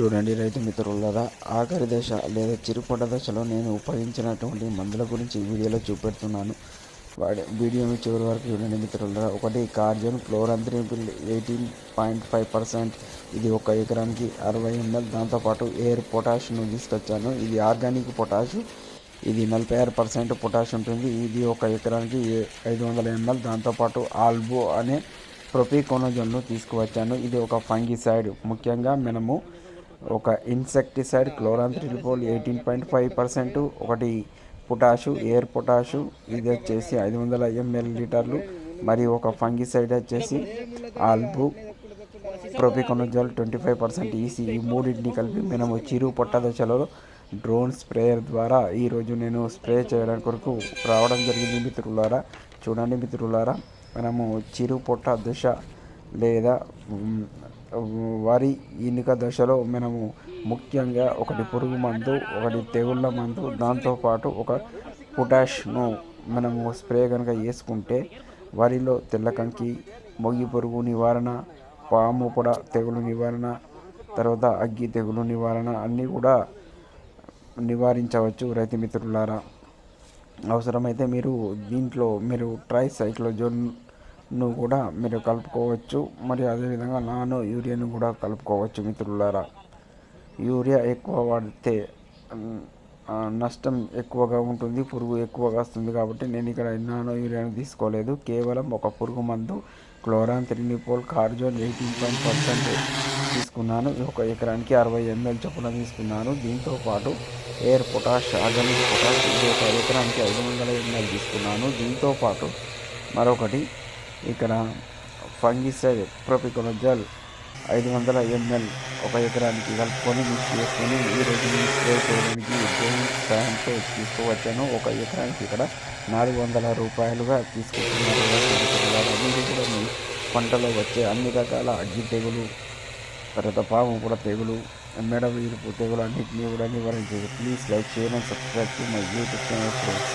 చూడండి రైతు మిత్రులారా ఆఖరి దశ లేదా చిరుపొట దశలో నేను ఉపయోగించినటువంటి మందుల గురించి ఈ వీడియోలో చూపెడుతున్నాను. వాడి వీడియోని చివరి వరకు చూడండి మిత్రులారా. ఒకటి కార్జన్ బిల్ ఎయిటీన్ పాయింట్ ఫైవ్ పర్సెంట్. ఇది ఒక ఎకరానికి అరవై ఎంఎల్. దాంతోపాటు ఎయిర్ పొటాష్ను తీసుకొచ్చాను. ఇది ఆర్గానిక్ పొటాష్. ఇది నలభై ఆరు పర్సెంట్ పొటాష్ ఉంటుంది. ఇది ఒక ఎకరానికి ఏ- ఐదు వందల ఎంఎల్. దాంతోపాటు ఆల్బో అనే ప్రొపికోనజోన్ను తీసుకువచ్చాను. ఇది ఒక ఫంగిసైడ్. ముఖ్యంగా మనము ఒక insecticide chlorantraniliprole eighteen point five percent ఒకటి పొటాషు ఎయిర్ పొటాషు ఇది వచ్చేసి ఐదు వందల ఎంఎల్ లీటర్లు మరియు ఒక ఫంగిసైడ్ వచ్చేసి ఆల్బు propiconazole twenty five percent EC ఈ మూడింటిని కలిపి మనము చిరు పొట్ట దశలో డ్రోన్ స్ప్రేయర్ ద్వారా ఈరోజు నేను స్ప్రే చేయడానికి కొరకు రావడం జరిగింది మిత్రులారా. చూడండి మిత్రులారా మనము చిరు పొట్ట దశ లేదా వరి ఈనిక దశలో మనము ముఖ్యంగా ఒకటి పురుగు మందు ఒకటి తెగుళ్ళ మందు దాంతోపాటు ఒక పొటాష్ను మనము స్ప్రే కనుక వేసుకుంటే వరిలో తెల్లకంకి మొగి పురుగు నివారణ పాము పొడ తెగులు నివారణ తర్వాత అగ్గి తెగులు నివారణ అన్నీ కూడా నివారించవచ్చు రైతు మిత్రులారా. అవసరమైతే మీరు దీంట్లో మీరు ట్రై సైక్లోజోన్ నువ్వు కూడా మీరు కలుపుకోవచ్చు. మరి అదేవిధంగా నానో యూరియాను కూడా కలుపుకోవచ్చు మిత్రులారా. యూరియా ఎక్కువ వాడితే నష్టం ఎక్కువగా ఉంటుంది పురుగు ఎక్కువగా వస్తుంది కాబట్టి నేను ఇక్కడ నానో యూరియాను తీసుకోలేదు. కేవలం ఒక పురుగు మందు క్లోరాన్ త్రినిపోల్ కార్జోన్ ఎయిటీన్ పాయింట్ పర్సెంట్ తీసుకున్నాను. ఒక ఎకరానికి అరవై ఎంఎల్ చొప్పున తీసుకున్నాను. దీంతో పాటు ఎయిర్ పొటాష్ ఆర్గానిక్ పొటాష్ ఇది ఒక ఎకరానికి ఐదు వందల ఎంఎల్ తీసుకున్నాను. దీంతో పాటు మరొకటి ఇక్కడ ఫంగిసైడ్ ప్రొపికొనజల్ ఐదు వందల ఎంఎల్ ఒక ఎకరానికి కలుపుకొని మిక్స్ చేసుకొని ఈ రోజు నేను స్ప్రే చేయడానికి సాయంతో తీసుకువచ్చాను ఒక ఎకరానికి ఇక్కడ నాలుగు వందల రూపాయలుగా తీసుకుంటున్నారు. మీరు కూడా మీ పంటలో వచ్చే అన్ని రకాల అగ్గి తెగులు తర్వాత పాము కూడా తెగులు మెడ వీరుపు తెగులు అన్నింటినీ కూడా నివారించేది. ప్లీజ్ లైక్ చేయడం subscribe to my YouTube channel friends.